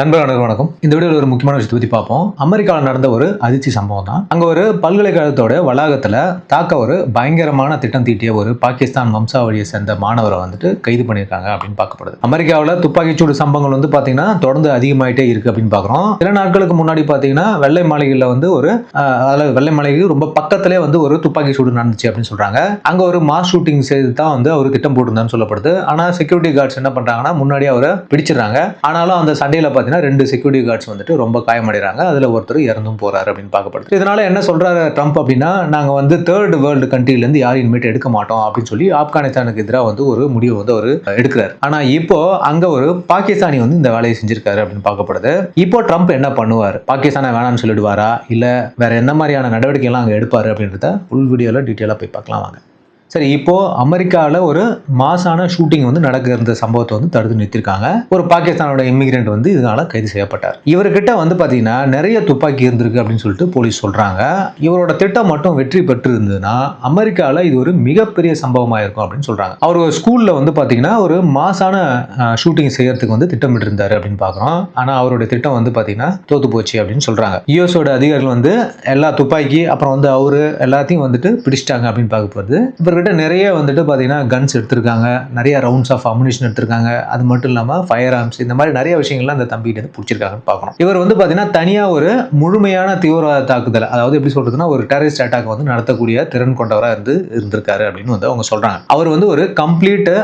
நண்பர் அனைவருக்கும் வணக்கம். இந்த வீடியோவில் ஒரு முக்கியமான விஷயத்தை பற்றி பார்ப்போம். அமெரிக்காவில் நடந்த ஒரு அதிர்ச்சி சம்பவம் தான். அங்கே ஒரு பல்கலைக்கழகத்தோட வளாகத்தில் தாக்க ஒரு பயங்கரமான திட்டம் தீட்டிய ஒரு பாகிஸ்தான் வம்சாவளியை சேர்ந்த மாணவரை வந்துட்டு கைது பண்ணியிருக்காங்க அப்படின்னு பார்க்கப்படுது. அமெரிக்காவில் துப்பாக்கிச்சூடு சம்பவங்கள் வந்து பார்த்தீங்கன்னா தொடர்ந்து அதிகமாயிட்டே இருக்கு அப்படின்னு பார்க்குறோம். சில நாட்களுக்கு முன்னாடி பார்த்தீங்கன்னா வெள்ளை மாளிகையில் வந்து ஒரு அதாவது வெள்ளை மாளிகை ரொம்ப பக்கத்திலே வந்து ஒரு துப்பாக்கி சூடு நடந்துச்சு அப்படின்னு சொல்றாங்க. அங்கே ஒரு மாஸ் ஷூட்டிங் செய்து தான் வந்து அவர் திட்டம் போட்டிருந்தான்னு சொல்லப்படுது. ஆனால் செக்யூரிட்டி கார்ட்ஸ் என்ன பண்றாங்கன்னா முன்னாடியே அவரை பிடிச்சிடுறாங்க. ஆனாலும் அந்த சண்டையில் பார்த்தீங்கன்னா ரெண்டு செக்யூரிட்டி கார்ட்ஸ் வந்துட்டு ரொம்ப காயமடைகிறாங்க அதில் ஒருத்தர் இறந்தும் போறாரு அப்படின்னு பார்க்கப்படுது. இதனால் என்ன சொல்கிறாரு ட்ரம்ப் அப்படின்னா நாங்கள் வந்து தேர்ட் வேர்ல்டு கண்ட்ரிலேருந்து யாரையும் இனிமேட் எடுக்க மாட்டோம் அப்படின்னு சொல்லி ஆப்கானிஸ்தானுக்கு எதிராக வந்து ஒரு முடிவு வந்து அவர் எடுக்கிறார். ஆனால் இப்போ அங்கே ஒரு பாகிஸ்தானி வந்து இந்த வேலையை செஞ்சிருக்காரு அப்படின்னு பார்க்கப்படுது. இப்போ ட்ரம்ப் என்ன பண்ணுவார்? பாகிஸ்தானை வேணாம்னு சொல்லிடுவாரா? இல்லை வேற என்ன மாதிரியான நடவடிக்கைலாம் அங்கே எடுப்பார்? அப்படின்றத உள் வீடியோவில் டீட்டெயிலாக போய் பார்க்கலாம் வாங்க. சரி இப்போ அமெரிக்காவில் ஒரு மாசான ஷூட்டிங் வந்து நடக்கிற இந்த சம்பவத்தை வந்து தடுத்து நிறுத்திருக்காங்க ஒரு பாகிஸ்தானோட இமிகிரண்ட் வந்து இதனால கைது செய்யப்பட்டார். இவர்கிட்ட வந்து பார்த்தீங்கன்னா நிறைய துப்பாக்கி இருந்திருக்கு அப்படின்னு சொல்லிட்டு போலீஸ் சொல்றாங்க. இவரோட திட்டம் மட்டும் வெற்றி பெற்று இருந்ததுன்னா அமெரிக்காவில் இது ஒரு மிகப்பெரிய சம்பவமாக இருக்கும் அப்படின்னு சொல்றாங்க. அவர் ஒரு ஸ்கூலில் வந்து பார்த்தீங்கன்னா ஒரு மாசான ஷூட்டிங் செய்யறதுக்கு வந்து திட்டமிட்டு இருந்தாரு அப்படின்னு பார்க்குறோம் ஆனால் அவருடைய திட்டம் வந்து பார்த்தீங்கன்னா தோத்து போச்சு அப்படின்னு சொல்றாங்க. யூஎஸோட அதிகாரிகள் வந்து எல்லா துப்பாக்கி அப்புறம் வந்து அவரு எல்லாத்தையும் வந்துட்டு பிடிச்சிட்டாங்க அப்படின்னு பார்க்க போகுது. இவர்கிட்ட நிறைய வந்துட்டு பார்த்தீங்கன்னா கன்ஸ் எடுத்திருக்காங்க. நிறைய ரவுண்ட்ஸ் ஆஃப் அமுனிஷன் எடுத்திருக்காங்க. அது மட்டும் இல்லாமல் ஃபயர் ஆர்ம்ஸ் இந்த மாதிரி நிறைய விஷயங்கள்லாம் அந்த தம்பிகிட்ட வந்து பிடிச்சிருக்காங்கன்னு பார்க்கணும். இவர் வந்து பார்த்தீங்கன்னா தனியாக ஒரு முழுமையான தீவிரவாத தாக்குதல் அதாவது எப்படி சொல்றதுன்னா ஒரு டெரரிஸ்ட் அட்டாக் வந்து நடத்தக்கூடிய திறன் கொண்டவராக இருந்து இருந்திருக்காரு அப்படின்னு வந்து அவங்க சொல்கிறாங்க அவர் வந்து ஒரு கம்ப்ளீட்டு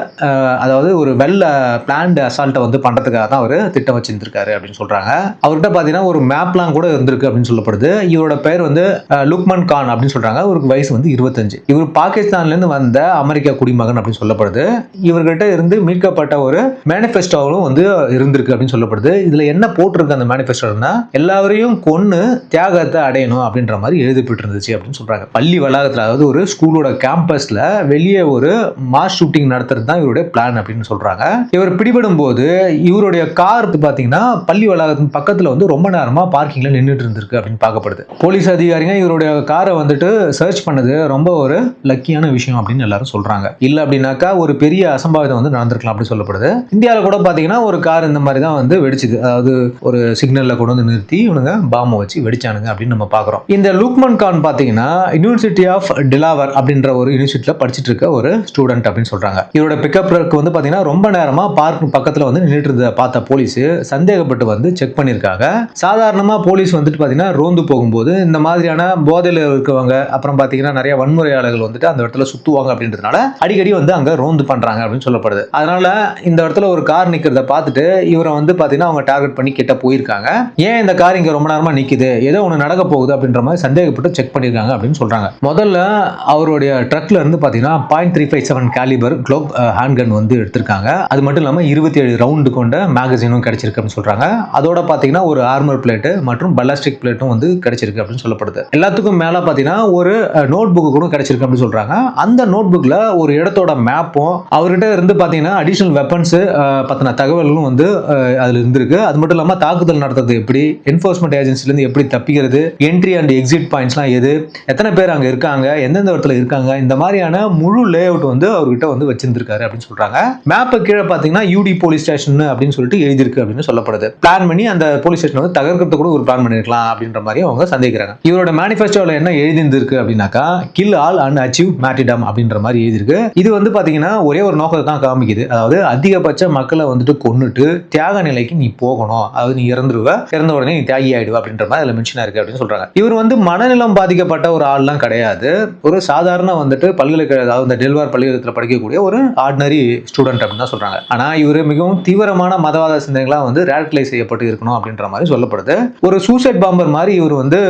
அதாவது ஒரு வெல் பிளான்டு அசால்ட்டை வந்து பண்ணுறதுக்காக தான் அவர் திட்டம் வச்சிருந்திருக்காரு அப்படின்னு சொல்கிறாங்க அவர்கிட்ட பார்த்தீங்கன்னா ஒரு மேப்லாம் கூட இருந்திருக்கு அப்படின்னு சொல்லப்படுது. இவரோட பேர் வந்து லுக்மன் கான் அப்படின்னு சொல்கிறாங்க அவருக்கு வயசு வந்து இருபத்தஞ்சு. இவர் பாகிஸ்தான்லேருந்து இருந்து வந்த அமெரிக்கா குடிமகன் அப்படின்னு சொல்லப்படுது. இவர்கிட்ட இருந்து மீட்கப்பட்ட ஒரு மேனிஃபெஸ்டோவும் வந்து இருந்திருக்கு அப்படின்னு சொல்லப்படுது. இதுல என்ன போட்டிருக்கு அந்த மேனிஃபெஸ்டோனா எல்லாரையும் கொன்னு தியாகத்தை அடையணும் அப்படின்ற மாதிரி எழுதப்பட்டு இருந்துச்சு அப்படின்னு சொல்றாங்க. பள்ளி வளாகத்தில் அதாவது ஒரு ஸ்கூலோட கேம்பஸ்ல வெளியே ஒரு மாஸ் ஷூட்டிங் நடத்துறது தான் இவருடைய பிளான் அப்படின்னு சொல்றாங்க. இவர் பிடிபடும் போது இவருடைய கார் பாத்தீங்கன்னா பள்ளி வளாகத்தின் பக்கத்துல வந்து ரொம்ப நேரமா பார்க்கிங்ல நின்றுட்டு இருந்திருக்கு அப்படின்னு பார்க்கப்படுது. போலீஸ் அதிகாரிங்க இவருடைய காரை வந்துட்டு சர்ச் பண்ணது ரொம்ப ஒரு லக்கியான விஷயம். அப்படின்னு எல்லாரும் சொல்றாங்க. இல்ல அப்படின்னாக்கா ஒரு பெரிய அசம்பாவிதம் வந்து நடந்திருக்கலாம் அப்படி சொல்லப்படுது. இந்தியாவில் கூட பாத்தீங்கன்னா ஒரு கார் இந்த மாதிரி தான் வந்து வெடிச்சுது. அதாவது ஒரு சிக்னல்ல கொண்டு வந்து நிறுத்தி இவனுங்க பாம்பை வச்சு வெடிச்சானுங்க அப்படின்னு நம்ம பார்க்குறோம் இந்த லுக்மன் கான் பார்த்தீங்கன்னா யூனிவர்சிட்டி ஆஃப் டிலாவர் அப்படின்ற ஒரு யூனிவர்சிட்டியில படிச்சுட்டு இருக்க ஒரு ஸ்டூடெண்ட் அப்படின்னு சொல்றாங்க. இவரோட பிக்கப் வந்து பார்த்தீங்கன்னா ரொம்ப நேரமா பார்க் பக்கத்தில் வந்து நின்றுட்டு இருந்த பார்த்த போலீஸ் சந்தேகப்பட்டு வந்து செக் பண்ணியிருக்காங்க. சாதாரணமாக போலீஸ் வந்துட்டு பார்த்தீங்கன்னா ரோந்து போகும்போது இந்த மாதிரியான போதையில் இருக்கவங்க அப்புறம் பார்த்தீங்கன்னா நிறைய வன்முறையாளர்கள் வந்துட்டு அந்த இடத்துல சுத்துவாங்க அப்படின்றதுனால அடிக்கடி வந்து அங்கே ரோந்து பண்றாங்க அப்படின்னு சொல்லப்படுது. அதனால இந்த இடத்துல ஒரு கார் நிற்கிறத பார்த்துட்டு இவரை வந்து பாத்தீங்கன்னா அவங்க டார்கெட் பண்ணி கிட்ட போயிருக்காங்க. ஏன் இந்த கார் இங்கே ரொம்ப நேரமா நிக்குது? ஏதோ ஒன்று நடக்க போகுது அப்படின்ற மாதிரி சந்தேகப்பட்டு செக் பண்ணியிருக்காங்க அப்படின்னு சொல்றாங்க. முதல்ல அவருடைய ட்ரக்ல இருந்து பார்த்தீங்கன்னா point three five seven calibre Glock handgun வந்து எடுத்திருக்காங்க. அது மட்டும் இல்லாமல் இருபத்தி ஏழு ரவுண்டு கொண்ட மேகசினும் கிடைச்சிருக்குன்னு அப்படின்னு சொல்றாங்க. அதோட பார்த்தீங்கன்னா ஒரு ஆர்மர் பிளேட்டு மற்றும் பல்லாஸ்டிக் பிளேட்டும் வந்து கிடைச்சிருக்கு அப்படின்னு சொல்லப்படுது. எல்லாத்துக்கும் மேலே பாத்தீங்கன்னா ஒரு நோட் புக்கு கூட கிடைச்சிருக்கு அப்படின்னு சொல்றாங்க. அந்த நோட் புக்கில் ஒரு இடத்தோட மேப்பும் அவர்கிட்ட இருந்து பார்த்தீங்கன்னா அடிஷனல் வெப்பன்ஸ் பற்றின தகவல்களும் வந்து அதில் இருந்திருக்கு. அது மட்டும் இல்லாமல் தாக்குதல் நடத்துறது எப்படி என்ஃபோர்ஸ்மெண்ட் ஏஜென்சிலேருந்து எப்படி தப்பிக்கிறது என்ட்ரி அண்ட் எக்ஸிட் பாயிண்ட்ஸ்லாம் எது எத்தனை பேர் அங்கே இருக்காங்க எந்தெந்த இடத்துல இருக்காங்க இந்த மாதிரியான முழு லே அவுட் வந்து அவர்கிட்ட வந்து வச்சிருந்திருக்காரு அப்படின்னு சொல்கிறாங்க மேப்பை கீழே பார்த்தீங்கன்னா யூடி போலீஸ் ஸ்டேஷன் அப்படின்னு சொல்லிட்டு எழுதியிருக்கு அப்படின்னு சொல்லப்படுது. பிளான் பண்ணி அந்த போலீஸ் ஸ்டேஷன் வந்து தகர்க்கிறது கூட ஒரு பிளான் பண்ணிருக்கலாம் அப்படின்ற மாதிரி அவங்க சந்தேகிக்கிறாங்க. இவரோட மேனிஃபெஸ்டோவில் என்ன எழுதியிருந்திருக்கு அப்படின்னாக்கா kill all and achieve martyrdom அப்படின்ற மாதிரி எழுதியிருக்கு. இது வந்து பாத்தீங்கன்னா ஒரே ஒரு நோக்கத்தை தான் காமிக்குது. அதாவது அதிகபட்ச மக்களை வந்துட்டு கொன்னுட்டு தியாக நிலைக்கு நீ போகணும். அதாவது நீ இறந்துருவ இறந்த உடனே நீ தியாகி ஆயிடுவ அப்படின்ற மாதிரி அதில் மென்ஷன் இருக்கு அப்படின்னு சொல்றாங்க. இவர் வந்து மனநலம் பாதிக்கப்பட்ட ஒரு ஆள்லாம் கிடையாது. ஒரு சாதாரண வந்துட்டு பல்கலைக்கழக அதாவது இந்த டெல்வார் பல்கலைக்கழகத்தில் படிக்கக்கூடிய ஒரு ஆர்டினரி ஸ்டூடெண்ட் அப்படின்னு தான் சொல்றாங்க. ஆனா இவர் மிகவும் தீவிரமான மதவாத சிந்தனைகளா வந்து ரேடிகலைஸ் செய்யப்பட்டு இருக்கணும் அப்படின்ற மாதிரி சொல்லப்படுது. ஒரு சூசைட் பாம்பர் மாதிரி இவர் வந்து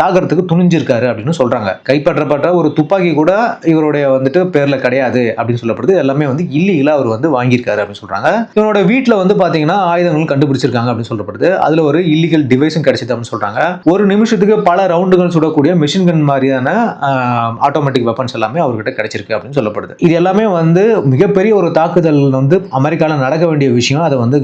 சாகரத்துக்கு சாகறதுக்கு துணிஞ்சிருக்காரு அப்படின்னு சொல்றாங்க. கைப்பற்றப்பட்ட ஒரு துப்பாக்கி கூட இவருடைய வந்துட்டு பேர்ல கிடையாது அப்படின்னு சொல்லப்படுது. எல்லாமே வந்து இல்லீகலா அவர் வந்து வாங்கியிருக்காரு அப்படின்னு சொல்றாங்க. இவனோட வீட்டுல வந்து பாத்தீங்கன்னா ஆயுதங்கள் கண்டுபிடிச்சிருக்காங்க அப்படின்னு சொல்லப்படுது. அதுல ஒரு இல்லீகல் டிவைஸும் கிடைச்சது அப்படின்னு சொல்றாங்க. ஒரு நிமிஷத்துக்கு பல ரவுண்டுகள் சுடக்கூடிய மிஷின் கன் மாதிரியான ஆட்டோமேட்டிக் வெப்பன்ஸ் எல்லாமே அவர்கிட்ட கிடைச்சிருக்கு அப்படின்னு சொல்லப்படுது. இது எல்லாமே வந்து மிகப்பெரிய ஒரு தாக்குதல் வந்து அமெரிக்கால நடக்க வேண்டிய விஷயம். அதை வந்து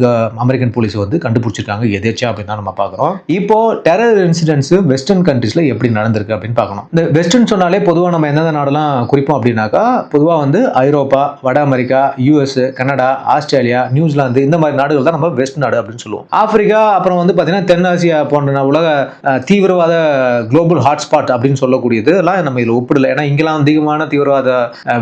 அமெரிக்கன் போலீஸ் வந்து கண்டுபிடிச்சிருக்காங்க. எதேச்சா அப்படின்னு தான் நம்ம பார்க்குறோம். இப்போ டெரர் இன்சிடென்ட்ஸ் வெஸ்டர்ன் கண்ட்ரீஸ்ல எப்படி நடந்திருக்கு அப்படின்னு பார்க்கணும். இந்த வெஸ்டர்ன் சொன்னாலே பொதுவாக நம்ம எந்தெந்த நாடெல்லாம் குறிப்போம் அப்படின்னாக்கா பொதுவாக வந்து ஐரோப்பா வட America US Canada Australia New Zealand இந்த மாதிரி நாடுகள் தான் நம்ம வெஸ்ட் நாடு அப்படின்னு சொல்லுவோம். ஆப்பிரிக்கா அப்புறம் வந்து பார்த்தீங்கன்னா தென்னாசியா போன்ற உலக தீவிரவாத குளோபல் ஹாட்ஸ்பாட் அப்படின்னு சொல்லக்கூடியது. எல்லாம் நம்ம இதில் ஒப்பிடல. ஏன்னா இங்கெல்லாம் அதிகமான தீவிரவாத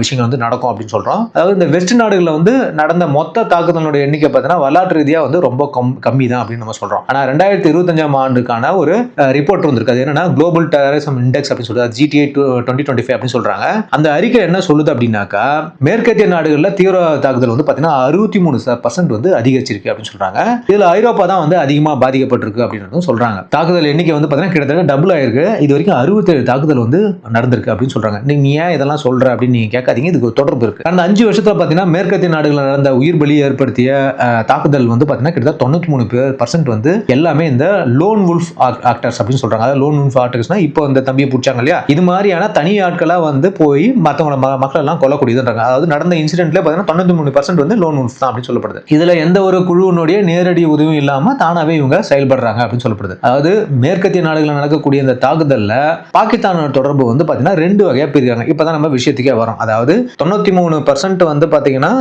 விஷயங்கள் வந்து நடக்கும் அப்படின்னு சொல்கிறோம் அதாவது இந்த வெஸ்ட் நாடுகளில் வந்து நடந்த மொத்த தாக்குதலோட எண்ணிக்கை பார்த்தீங்கன்னா வரலாற்று ரீதியாக வந்து ரொம்ப கம் கம்மி தான் அப்படின்னு நம்ம சொல்கிறோம் ஆனால் ரெண்டாயிரத்தி இருபத்தஞ்சாம் ஆண்டுக்கான ஒரு ரிப்போர்ட் வந்திருக்கு. அது என்னன்னா குளோபல் டெரரிசம் இண்டெக்ஸ் அப்படின்னு சொல்றது ஜிடிஐ டுவெண்ட்டி டுவெண்ட்டி ஃபைவ் அப்படின்னு சொல்கிறாங்க அந்த அறிக்கை என்ன சொல்லுது அப்படின்னாக்கா மேற்கத்திய நாடுகளில் தீவிரவாத தாக்குதல் வந்து பார்த்தீங்கன்னா அறுபத்தி மூணு பர்சன்ட் வந்து அதிகரிச்சிருக்கு அப்படின்னு சொல்கிறாங்க இதில் ஐரோப்பா தான் வந்து அதிகமாக பாதிக்கப்பட்டிருக்கு அப்படின்றதும் சொல்கிறாங்க தாக்குதல் எண்ணிக்கை வந்து பார்த்தீங்கன்னா கிட்டத்தட்ட டபுள் ஆயிருக்கு. இது வரைக்கும் அறுபத்தேழு தாக்குதல் வந்து நடந்திருக்கு அப்படின்னு சொல்கிறாங்க நீ ஏன் இதெல்லாம் சொல்கிற அப்படின்னு நீங்கள் கேட்காதீங்க. இதுக்கு தொடர்பு இருக்குது கடந்த அஞ்சு வருஷத்தில் பார்த்தீங்கன்னா மேற்கத்திய நாடுகளில் நடந்த உயிர் பலி ஏற்படுத்திய தாக்குதல் வந்து பார்த்தீங்கன்னா கிட்டத்தட்ட தொண்ணூற்றி மூணு பேர் பர்சன்ட் வந்து எல்லாமே இந்த லோன் உல்ஃப் ஆக்டர்ஸ் அப்படின்னு சொல்கிறாங்க அதாவது லோன் உல்ஃப் ஆக்டர்ஸ்னா இப்போ இந்த தம்பியை பிடிச்சாங்க இல்லையா? இது மாதிரியான தனி ஆட்களாக வந்து போய் மற்றவங்கள மக்கள் எல்லாம் கொல்லக்கூடியதுன்றாங்க. அதாவது நடந்த இன்சிடென்ட்ல பார்த்தீங்கன்னா தொண்ணூற்றி மூணு பர்சன்ட் வந்து லோன் உல்ஃப் தான் அப்படின்னு சொல்லப்படுது. இதில் எந்த ஒரு குழுவினுடைய நேரடி உதவியும் இல்லாமல் தானாகவே இவங்க செயல்படுறாங்க அப்படின்னு சொல்லப்படுது. அதாவது மேற்கத்திய நாடுகளில் நடக்கக்கூடிய இந்த தாக்குதலில் பாகிஸ்தானோட தொடர்பு வந்து பார்த்தீங்கன்னா ரெண்டு வகையாக பிரிக்கிறாங்க. இப்போ தான் நம்ம விஷயத்துக்கே வரோம். அதாவது தொண்ணூற்றி மூணு பர்சன்ட் வந்து பார்த்தீங்கன்னா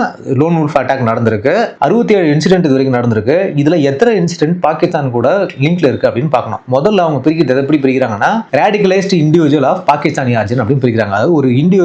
லோன் உல்ஃப் அட்டாக் நடந்திருக்கு. அறுபத்தி ஏழு இன்சிடென்ட் இது வரைக்கும் நடந்திருக்கு. இதில் எத்தனை இன்சிடென்ட் பாகிஸ்தான் கூட லிங்க்ல இருக்கு அப்படின்னு பார்க்கணும். முதல்ல அவங்க பிரிக்கிறது எப்படி பிரிக்கிறாங்கன்னா radicalised individual of Pakistani origin அப்படின்னு பிரிக்கிறாங்க. அதாவது ஒரு இண்டிவிஜுவல்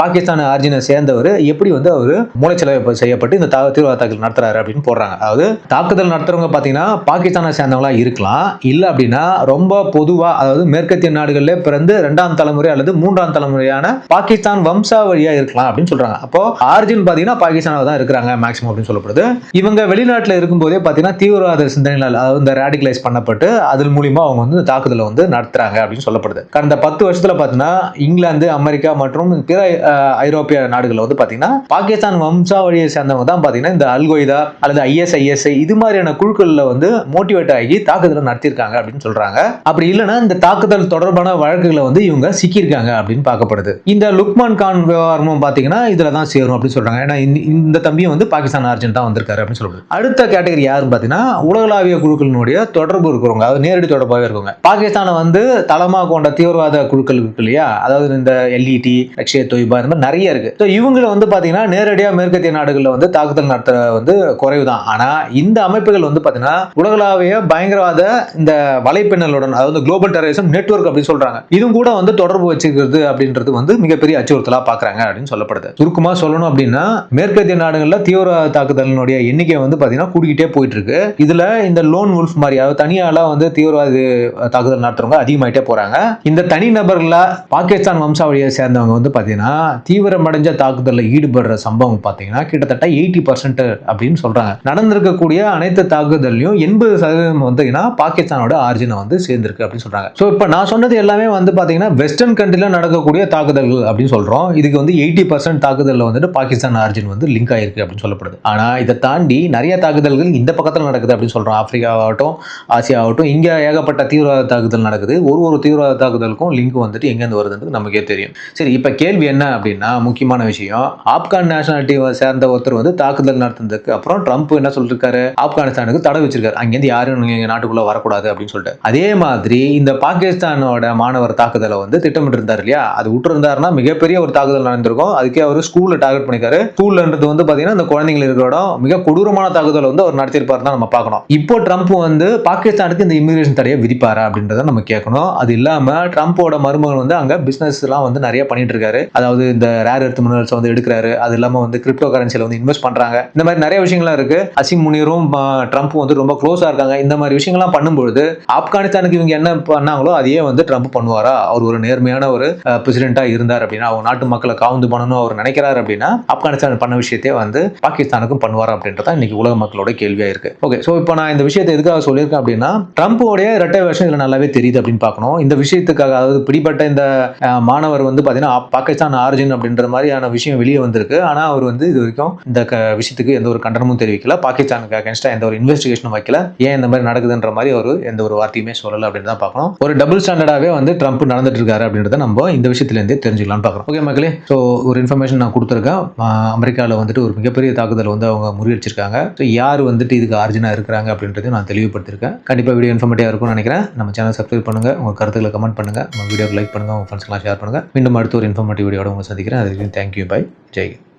பாகிஸ்தான் ஆர்ஜினை சேர்ந்தவர் எப்படி வந்து அவர் மூளைச்சலவை செய்யப்பட்டு இந்த தீவிரவாத தாக்குதல் நடத்துறாரு அப்படின்னு போடுறாங்க. அதாவது தாக்குதல் நடத்துறவங்க பார்த்தீங்கன்னா பாகிஸ்தானை சேர்ந்தவங்களா இருக்கலாம். இல்லை அப்படின்னா ரொம்ப பொதுவாக அதாவது மேற்கத்திய நாடுகளில் பிறந்து ரெண்டாம் தலைமுறை அல்லது மூன்றாம் தலைமுறையான பாகிஸ்தான் வம்சாவழியா இருக்கலாம் அப்படின்னு சொல்றாங்க. அப்போ ஆர்ஜின் பார்த்தீங்கன்னா பாகிஸ்தானாக தான் இருக்கிறாங்க மேக்ஸிமம் அப்படின்னு சொல்லப்படுது. இவங்க வெளிநாட்டில் இருக்கும்போதே பார்த்தீங்கன்னா தீவிரவாத சிந்தனைகள் அதாவது இந்த ரேடிகலைஸ் பண்ணப்பட்டு அதன் மூலியமா அவங்க வந்து தாக்குதலை வந்து நடத்துறாங்க அப்படின்னு சொல்லப்படுது. கடந்த பத்து வருஷத்துல பார்த்தீங்கன்னா இங்கிலாந்து அமெரிக்கா மற்றும் மற்றும் பிற ஐரோப்பிய நாடுகளில் வந்து பார்த்தீங்கன்னா பாகிஸ்தான் வம்சாவளியை சேர்ந்தவங்க தான் பார்த்தீங்கன்னா இந்த அல்கொய்தா அல்லது ஐஎஸ்ஐஎஸ்ஐ இது மாதிரியான குழுக்களில் வந்து மோட்டிவேட் ஆகி தாக்குதலை நடத்தியிருக்காங்க அப்படின்னு சொல்றாங்க. அப்படி இல்லைன்னா இந்த தாக்குதல் தொடர்பான வழக்குகளை வந்து இவங்க சிக்கியிருக்காங்க அப்படின்னு பார்க்கப்படுது. இந்த லுக்மான் கான் விவகாரமும் பார்த்தீங்கன்னா இதில் தான் சேரும் அப்படின்னு சொல்றாங்க. ஏன்னா இந்த- இந்த தம்பியும் வந்து பாகிஸ்தான் அர்ஜென்ட் தான் வந்திருக்காரு அப்படின்னு சொல்லப்படுது. அடுத்த கேட்டகரி யாருன்னு பார்த்தீங்கன்னா உலகளாவிய குழுக்களினுடைய தொடர்பு இருக்கிறவங்க அதாவது நேரடி தொடர்பாக இருக்கவங்க. பாகிஸ்தானை வந்து தளமாக கொண்ட தீவிரவாத குழுக்கள் இருக்கு இல்லையா? அதாவது இந்த எல்இடி லக்ஷய தொய்பா இந்த மாதிரி நிறைய இருக்கு. ஸோ இவங்களை வந்து பார்த்தீங்கன்னா நேரடியாக மேற்கத்திய நாடுகளில் வந்து தாக்குதல் நடத்துற வந்து குறைவு தான் ஆனால் இந்த அமைப்புகள் வந்து பார்த்தீங்கன்னா உலகளாவிய பயங்கரவாத இந்த வலைப்பின்னலுடன் அதாவது குளோபல் டெரரிசம் நெட்ஒர்க் அப்படின்னு சொல்றாங்க. இதுவும் கூட வந்து தொடர்பு வச்சுக்கிறது அப்படின்றது வந்து மிகப்பெரிய அச்சுறுத்தலாக பார்க்குறாங்க அப்படின்னு சொல்லப்படுது. சுருக்கமாக சொல்லணும் அப்படின்னா மேற்கத்திய நாடுகளில் தீவிர தாக்குதலினுடைய எண்ணிக்கை வந்து பார்த்தீங்கன்னா கூடிக்கிட்டே போயிட்டு இருக்கு இதில் இந்த லோன் உல்ஃப் மாதிரி அதாவது தனியாலாம் வந்து தீவிரவாத தாக்குதல் நடத்துறவங்க அதிகமாயிட்டே போறாங்க. இந்த தனி நபர்கள பாகிஸ்தான் வம்சாவளியை சேர்ந்தவங்க வந்து பார்த்தீங்கன்னா தீவிரமடைஞ்ச தாக்குதலில் ஈடுபடுற சம்பவம் பார்த்தீங்கன்னா கிட்டத்தட்ட எயிட்டி பர்சன்ட் அப்படின்னு சொல்கிறாங்க நடந்திருக்கக்கூடிய அனைத்து தாக்குதல்லையும் எண்பது சதவீதம் பார்த்தீங்கன்னா பாகிஸ்தானோட ஆர்ஜினை வந்து சேர்ந்திருக்கு அப்படின்னு சொல்கிறாங்க ஸோ இப்போ நான் சொன்னது எல்லாமே வந்து பார்த்தீங்கன்னா வெஸ்டர்ன் கண்ட்ரியில் நடக்கக்கூடிய தாக்குதல்கள் அப்படின்னு சொல்கிறோம் இதுக்கு வந்து எயிட்டி பர்சன்ட் தாக்குதலில் வந்துட்டு பாகிஸ்தான் ஆர்ஜின் வந்து லிங்க் ஆயிருக்கு அப்படின்னு சொல்லப்படுது. ஆனால் இதை தாண்டி நிறைய தாக்குதல்கள் இந்த பக்கத்தில் நடக்குது அப்படின்னு சொல்றோம். ஆப்பிரிக்காவாகட்டும் ஆசியா ஆகட்டும் இங்கே ஏகப்பட்ட தீவிரவாத தாக்குதல் நடக்குது. ஒரு ஒரு தீவிரவாத தாக்குதலுக்கும் லிங்க் வந்துட்டு எங்கேருந்து வருதுன்றது நமக்கே தெரியும். சரி இப்போ கேள்வி என்ன அப்படின்னா முக்கியமான விஷயம். ஆப்கான் நேஷனாலிட்டி சேர்ந்த ஒருத்தர் வந்து தாக்குதல் நடத்தினதுக்கு அப்புறம் ட்ரம்ப் என்ன சொல்லிருக்காரு? ஆப்கானிஸ்தானுக்கு தடை வச்சிருக்காரு. அங்கேருந்து யாரும் எங்கள் நாட்டுக்குள்ளே வரக்கூடாது அப்படின்னு சொல்லிட்டு. அதே மாதிரி இந்த பாகிஸ்தானோட மாணவர் தாக்குதலை வந்து திட்டமிட்டு இருந்தார் இல்லையா? அது விட்டுருந்தாருன்னா மிகப்பெரிய ஒரு தாக்குதல் நடந்திருக்கும். அதுக்கே அவர் ஸ்கூலில் டார்கெட் பண்ணிக்காரு ஸ்கூல்ன்றது வந்து பார்த்தீங்கன்னா இந்த குழந்தைங்க இருக்கிற இடம் மிக கொடூரமான தாக்குதலை வந்து அவர் நடத்தியிருப்பாரு தான் நம்ம பார்க்கணும். இப்போ ட்ரம்ப் வந்து பாகிஸ்தானுக்கு இந்த இமிகிரேஷன் தடையை விதிப்பாரா அப்படின்றத நம்ம கேட்கணும். அது இல்லாமல் ட்ரம்ப்போட மருமகன் வந்து அங்கே பிஸ்னஸ்லாம் வந்து நிறைய பண்ணிட்டு இருக்காரு அதாவது இந்த ரேர் எர்த் மினரல்ஸ் வந்து எடுக்கிறாரு. அது இல்லாம வந்து கிரிப்டோ கரன்சியில வந்து இன்வெஸ்ட் பண்றாங்க. இந்த மாதிரி நிறைய விஷயங்கள்லாம் இருக்கு. அசிம் முனிரும் ட்ரம்ப்பும் வந்து ரொம்ப க்ளோஸா இருக்காங்க. இந்த மாதிரி விஷயங்கள்லாம் பண்ணும்பொழுது ஆப்கானிஸ்தானுக்கு இவங்க என்ன பண்ணாங்களோ அதையே வந்து ட்ரம்ப் பண்ணுவாரா? அவர் ஒரு நேர்மையான ஒரு பிரசிடென்ட்டா இருந்தார் அப்படின்னா அவங்க நாட்டு மக்களை காவந்து பண்ணணும் அவர் நினைக்கிறாரு அப்படின்னா ஆப்கானிஸ்தான் பண்ண விஷயத்தையே வந்து பாகிஸ்தானுக்கும் பண்ணுவார் அப்படின்றத இன்னைக்கு உலக மக்களோட கேள்வியா இருக்கு. ஓகே ஸோ இப்போ நான் இந்த விஷயத்தை எதுக்காக சொல்லியிருக்கேன் அப்படின்னா ட்ரம்ப்போடைய இரட்டை வருஷம் இதில் நல்லாவே தெரியுது அப்படின்னு பார்க்கணும். இந்த விஷயத்துக்காக அதாவது பிடிப்பட்ட இந்த மாணவர் வந்து பார்த்தீங்கன்னா பாகிஸ்தான் ஆரிஜின் அப்படின்ற மாதிரியான விஷயம் வெளியே வந்திருக்கு. ஆனால் அவர் வந்து இது வரைக்கும் இந்த விஷயத்துக்கு எந்த ஒரு கண்டனமும் தெரிவிக்கல. பாகிஸ்தானுக்கு அகேன்ஸ்டாக எந்த ஒரு இன்வெஸ்டிகேஷனும் வைக்கல. ஏன் இந்த மாதிரி நடக்குதுன்ற மாதிரி அவர் எந்த ஒரு வார்த்தையுமே சொல்லலை அப்படின்னு தான் பார்க்கணும். ஒரு டபுள் ஸ்டாண்டர்டாகவே வந்து ட்ரம்ப் நடந்துட்டு இருக்காரு அப்படின்றத நம்ம இந்த விஷயத்துலேருந்தே தெரிஞ்சுக்கலாம்னு பார்க்குறோம். ஓகே மக்களே ஸோ ஒரு இன்ஃபர்மேஷன் நான் கொடுத்துருக்கேன். அமெரிக்காவில் வந்துட்டு ஒரு மிகப்பெரிய தாக்குதல் வந்து அவங்க முறியடிச்சிருக்காங்க. ஸோ யார் வந்துட்டு இதுக்கு ஆர்ஜினாக இருக்கிறாங்க அப்படின்றதையும் நான் தெளிவுபடுத்திருக்கேன் கண்டிப்பாக வீடியோ இன்ஃபர்மேட்டிவாக இருக்கும்னு நினைக்கிறேன். நம்ம சேனல் சப்ஸ்கிரைப் பண்ணுங்கள் உங்கள் கருத்துக்களை கமெண்ட் பண்ணுங்கள் நம்ம வீடியோக்கு லைக் பண்ணுங்கள் உங்கள் ஃப்ரெண்ட்ஸ்லாம் ஷேர் பண்ணுங்கள் மீண்டும் அடுத்த ஒரு ஒரு இன்ஃபர்மேட்டிவ் வீடியோட உங்களை சந்திக்கிறேன் அதுக்கு தேங்க்யூ பை ஜெய்ஹிந்த்